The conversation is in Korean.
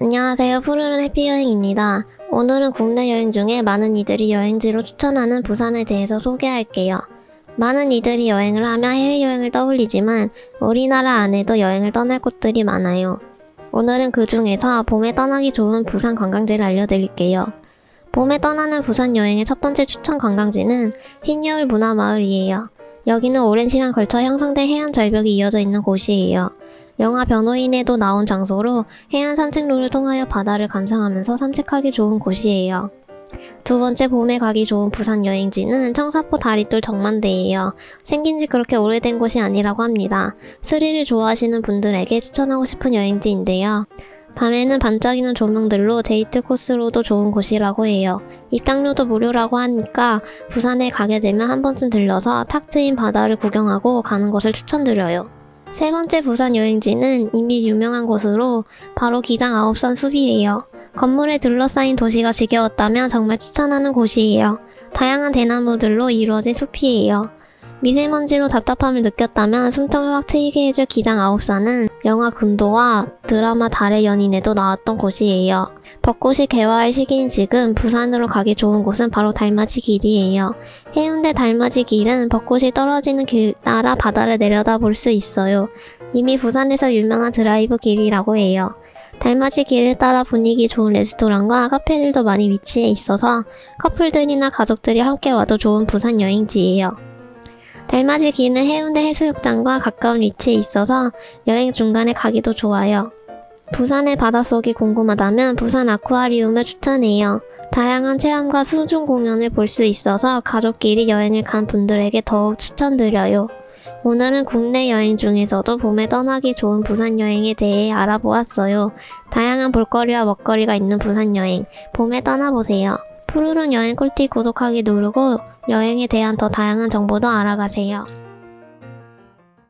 안녕하세요. 푸르른 해피여행입니다. 오늘은 국내 여행 중에 많은 이들이 여행지로 추천하는 부산에 대해서 소개할게요. 많은 이들이 여행을 하면 해외여행을 떠올리지만 우리나라 안에도 여행을 떠날 곳들이 많아요. 오늘은 그 중에서 봄에 떠나기 좋은 부산 관광지를 알려드릴게요. 봄에 떠나는 부산 여행의 첫 번째 추천 관광지는 흰여울 문화마을이에요. 여기는 오랜 시간 걸쳐 형성된 해안 절벽이 이어져 있는 곳이에요. 영화 변호인에도 나온 장소로 해안 산책로를 통하여 바다를 감상하면서 산책하기 좋은 곳이에요. 두 번째 봄에 가기 좋은 부산 여행지는 청사포 다리돌 정만대예요. 생긴 지 그렇게 오래된 곳이 아니라고 합니다. 스릴을 좋아하시는 분들에게 추천하고 싶은 여행지인데요. 밤에는 반짝이는 조명들로 데이트 코스로도 좋은 곳이라고 해요. 입장료도 무료라고 하니까 부산에 가게 되면 한 번쯤 들러서 탁 트인 바다를 구경하고 가는 것을 추천드려요. 세 번째 부산 여행지는 이미 유명한 곳으로 바로 기장 아홉산 숲이에요. 건물에 둘러싸인 도시가 지겨웠다면 정말 추천하는 곳이에요. 다양한 대나무들로 이루어진 숲이에요. 미세먼지로 답답함을 느꼈다면 숨통을 확 트이게 해줄 기장 아홉산은 영화 금도와 드라마 달의 연인에도 나왔던 곳이에요. 벚꽃이 개화할 시기인 지금 부산으로 가기 좋은 곳은 바로 달맞이 길이에요. 해운대 달맞이 길은 벚꽃이 떨어지는 길 따라 바다를 내려다 볼 수 있어요. 이미 부산에서 유명한 드라이브 길이라고 해요. 달맞이 길을 따라 분위기 좋은 레스토랑과 카페들도 많이 위치해 있어서 커플들이나 가족들이 함께 와도 좋은 부산 여행지예요. 달맞이 길은 해운대 해수욕장과 가까운 위치에 있어서 여행 중간에 가기도 좋아요. 부산의 바닷속이 궁금하다면 부산 아쿠아리움을 추천해요. 다양한 체험과 수중 공연을 볼 수 있어서 가족끼리 여행을 간 분들에게 더욱 추천드려요. 오늘은 국내 여행 중에서도 봄에 떠나기 좋은 부산 여행에 대해 알아보았어요. 다양한 볼거리와 먹거리가 있는 부산 여행, 봄에 떠나보세요. 푸르른 여행 꿀팁 구독하기 누르고 여행에 대한 더 다양한 정보도 알아가세요.